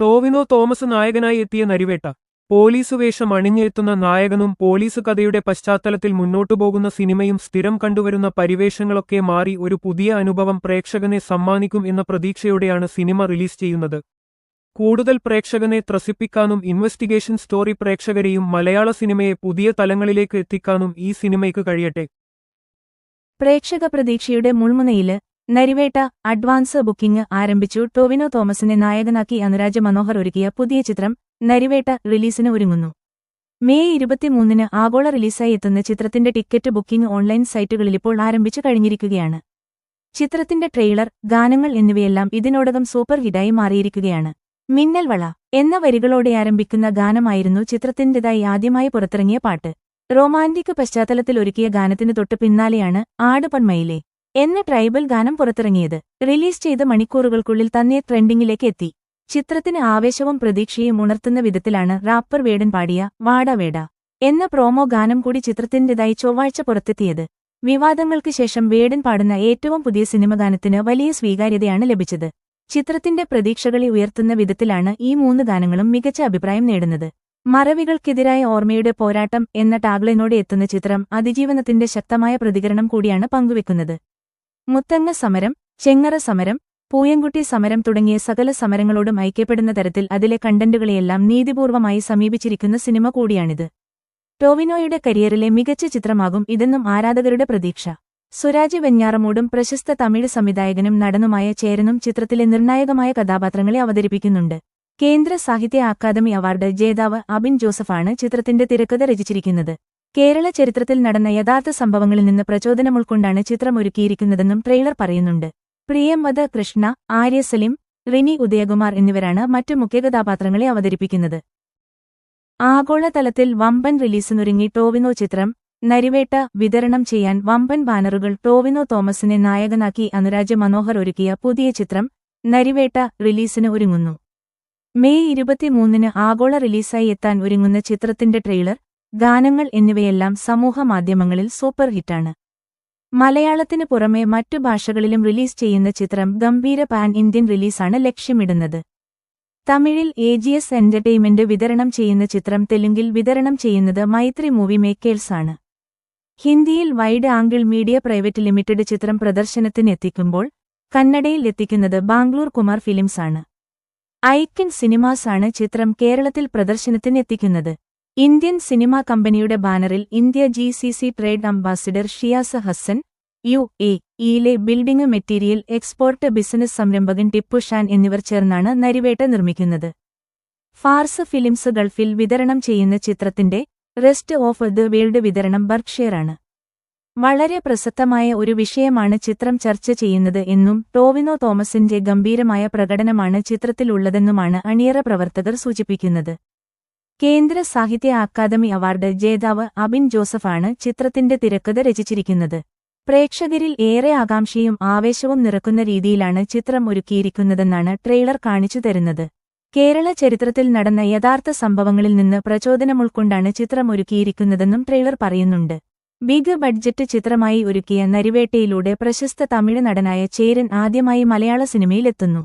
ടോവിനോ തോമസ് നായകനായി എത്തിയ നരിവേട്ട. പോലീസ് വേഷം അണിഞ്ഞെത്തുന്ന നായകനും പോലീസ് കഥയുടെ പശ്ചാത്തലത്തിൽ മുന്നോട്ടു പോകുന്ന സിനിമയും സ്ഥിരം കണ്ടുവരുന്ന പരിവേഷങ്ങളൊക്കെ മാറി ഒരു പുതിയ അനുഭവം പ്രേക്ഷകനെ സമ്മാനിക്കും എന്ന പ്രതീക്ഷയോടെയാണ് സിനിമ റിലീസ് ചെയ്യുന്നത്. കൂടുതൽ പ്രേക്ഷകനെ ത്രസിപ്പിക്കാനും ഇൻവെസ്റ്റിഗേഷൻ സ്റ്റോറി പ്രേക്ഷകരെയും മലയാള സിനിമയെ പുതിയ തലങ്ങളിലേക്ക് എത്തിക്കാനും ഈ സിനിമയ്ക്ക് കഴിയട്ടെ. പ്രേക്ഷക പ്രതീക്ഷയുടെ മുൾമുനയിൽ നരിവേട്ട അഡ്വാൻസ് ബുക്കിംഗ് ആരംഭിച്ചു. ടോവിനോ തോമസിനെ നായകനാക്കി അനുരാജ് മനോഹർ ഒരുക്കിയ പുതിയ ചിത്രം നരിവേട്ട റിലീസിന് ഒരുങ്ങുന്നു. മെയ് ഇരുപത്തിമൂന്നിന് ആഗോള റിലീസായി എത്തുന്ന ചിത്രത്തിന്റെ ടിക്കറ്റ് ബുക്കിംഗ് ഓൺലൈൻ സൈറ്റുകളിലിപ്പോൾ ആരംഭിച്ചു കഴിഞ്ഞിരിക്കുകയാണ്. ചിത്രത്തിന്റെ ട്രെയിലർ ഗാനങ്ങൾ എന്നിവയെല്ലാം ഇതിനോടകം സൂപ്പർ ഹിറ്റായി മാറിയിരിക്കുകയാണ്. മിന്നൽ വള എന്ന വരികളോടെ ആരംഭിക്കുന്ന ഗാനമായിരുന്നു ചിത്രത്തിന്റേതായി ആദ്യമായി പുറത്തിറങ്ങിയ പാട്ട്. റൊമാന്റിക് പശ്ചാത്തലത്തിൽ ഒരുക്കിയ ഗാനത്തിന് തൊട്ടു പിന്നാലെയാണ് ആട് പന്മയിലെ എന്ന ട്രൈബൽ ഗാനം പുറത്തിറങ്ങിയത്. റിലീസ് ചെയ്ത മണിക്കൂറുകൾക്കുള്ളിൽ തന്നെ ട്രെൻഡിങ്ങിലേക്ക് എത്തി. ചിത്രത്തിന് ആവേശവും പ്രതീക്ഷയും ഉണർത്തുന്ന വിധത്തിലാണ് റാപ്പർ വേടൻ പാടിയ വാട വേട എന്ന പ്രോമോ ഗാനം കൂടി ചിത്രത്തിന്റേതായി ചൊവ്വാഴ്ച പുറത്തെത്തിയത്. വിവാദങ്ങൾക്ക് ശേഷം വേടൻ പാടുന്ന ഏറ്റവും പുതിയ സിനിമ ഗാനത്തിന് വലിയ സ്വീകാര്യതയാണ് ലഭിച്ചത്. ചിത്രത്തിന്റെ പ്രതീക്ഷകളെ ഉയർത്തുന്ന വിധത്തിലാണ് ഈ മൂന്ന് ഗാനങ്ങളും മികച്ച അഭിപ്രായം നേടുന്നത്. മറവികൾക്കെതിരായ ഓർമ്മയുടെ പോരാട്ടം എന്ന ടാഗ്ലൈനോടെ എത്തുന്ന ചിത്രം അതിജീവനത്തിന്റെ ശക്തമായ പ്രതികരണം കൂടിയാണ് പങ്കുവെക്കുന്നത്. മുത്തങ്ങ സമരം ചെങ്ങറ സമരം പൂയംകുട്ടി സമരം തുടങ്ങിയ സകല സമരങ്ങളോടും ഐക്യപ്പെടുന്ന തരത്തിൽ അതിലെ കണ്ടന്റുകളെയെല്ലാം നീതിപൂർവമായി സമീപിച്ചിരിക്കുന്ന സിനിമ കൂടിയാണിത്. ടോവിനോയുടെ കരിയറിലെ മികച്ച ചിത്രമാകും ഇതെന്നും ആരാധകരുടെ പ്രതീക്ഷ. സുരാജ് വെഞ്ഞാറമൂടും പ്രശസ്ത തമിഴ് സംവിധായകനും നടനുമായ ചേരനും ചിത്രത്തിലെ നിർണായകമായ കഥാപാത്രങ്ങളെ അവതരിപ്പിക്കുന്നുണ്ട്. കേന്ദ്ര സാഹിത്യ അക്കാദമി അവാർഡ് ജേതാവ് അബിൻ ജോസഫാണ് ചിത്രത്തിന്റെ തിരക്കഥ രചിച്ചിരിക്കുന്നത്. കേരള ചരിത്രത്തിൽ നടന്ന യഥാർത്ഥ സംഭവങ്ങളിൽ നിന്ന് പ്രചോദനം ഉൾക്കൊണ്ടാണ് ചിത്രം ഒരുക്കിയിരിക്കുന്നതെന്നും ട്രെയിലർ പറയുന്നുണ്ട്. പ്രിയംവദ കൃഷ്ണ ആര്യസലിം റിനി ഉദയകുമാർ എന്നിവരാണ് മറ്റു മുഖ്യ കഥാപാത്രങ്ങളെ അവതരിപ്പിക്കുന്നത്. ആഗോളതലത്തിൽ വമ്പൻ റിലീസിനൊരുങ്ങി ടോവിനോ ചിത്രം നരിവേട്ട വിതരണം ചെയ്യാൻ വമ്പൻ ബാനറുകൾ ടോവിനോ തോമസിനെ നായകനാക്കി അനുരാജ് മനോഹർ ഒരുക്കിയ പുതിയ ചിത്രം നരിവേട്ട റിലീസിന് ഒരുങ്ങുന്നു. മെയ് ഇരുപത്തിമൂന്നിന് ആഗോള റിലീസായി എത്താൻ ഒരുങ്ങുന്ന ചിത്രത്തിന്റെ ട്രെയിലർ ഗാനങ്ങൾ എന്നിവയെല്ലാം സമൂഹമാധ്യമങ്ങളിൽ സൂപ്പർ ഹിറ്റാണ്. മലയാളത്തിനു പുറമെ മറ്റു ഭാഷകളിലും റിലീസ് ചെയ്യുന്ന ചിത്രം ഗംഭീര പാൻ ഇന്ത്യൻ റിലീസാണ് ലക്ഷ്യമിടുന്നത്. തമിഴിൽ എ ജി എസ് എന്റർടൈൻമെന്റ് വിതരണം ചെയ്യുന്ന ചിത്രം തെലുങ്കിൽ വിതരണം ചെയ്യുന്നത് മൈത്രി മൂവി മേക്കേഴ്സ് ആണ് ഹിന്ദിയിൽ wide angle media private limited ചിത്രം പ്രദർശനത്തിനെത്തിക്കുമ്പോൾ കന്നഡയിൽ എത്തിക്കുന്നത് ബാംഗ്ലൂർ കുമാർ ഫിലിംസാണ്. ആണ് സിനിമാസാണ് ചിത്രം കേരളത്തിൽ പ്രദർശനത്തിനെത്തിക്കുന്നത് ഇന്ത്യൻ സിനിമാ കമ്പനിയുടെ ബാനറിൽ India G C C trade ambassador Shiyas Hassan U A ഇയിലെ building material export business സംരംഭകൻ ടിപ്പു ഷാൻ എന്നിവർ ചേർന്നാണ് നരിവേട്ട നിർമ്മിക്കുന്നത്. ഫാർസ് ഫിലിംസ് ഗൾഫിൽ വിതരണം ചെയ്യുന്ന ചിത്രത്തിന്റെ റെസ്റ്റ് ഓഫ് ദ വേൾഡ് വിതരണം ബർക്ക്ഷയറാണ്. വളരെ പ്രസക്തമായ ഒരു വിഷയമാണ് ചിത്രം ചർച്ച ചെയ്യുന്നത് എന്നും ടോവിനോ തോമസിന്റെ ഗംഭീരമായ പ്രകടനമാണ് ചിത്രത്തിലുള്ളതെന്നുമാണ് അണിയറ പ്രവർത്തകർ സൂചിപ്പിക്കുന്നത്. കേന്ദ്ര സാഹിത്യ അക്കാദമി അവാർഡ് ജേതാവ് അബിൻ ജോസഫാണ് ചിത്രത്തിന്റെ തിരക്കഥ രചിച്ചിരിക്കുന്നത്. പ്രേക്ഷകരിൽ ഏറെ ആകാംക്ഷയും ആവേശവും നിറക്കുന്ന രീതിയിലാണ് ചിത്രം ഒരുക്കിയിരിക്കുന്നതെന്നാണ് ട്രെയിലർ കാണിച്ചു തരുന്നത്. കേരള ചരിത്രത്തിൽ നടന്ന യഥാർത്ഥ സംഭവങ്ങളിൽ നിന്ന് പ്രചോദനമുൾക്കൊണ്ടാണ് ചിത്രം ഒരുക്കിയിരിക്കുന്നതെന്നും ട്രെയിലർ പറയുന്നുണ്ട്. ബിഗ് ബഡ്ജറ്റ് ചിത്രമായി ഒരുക്കിയ നരിവേട്ടയിലൂടെ പ്രശസ്ത തമിഴ് നടനായ ചേരൻ ആദ്യമായി മലയാള സിനിമയിലെത്തുന്നു.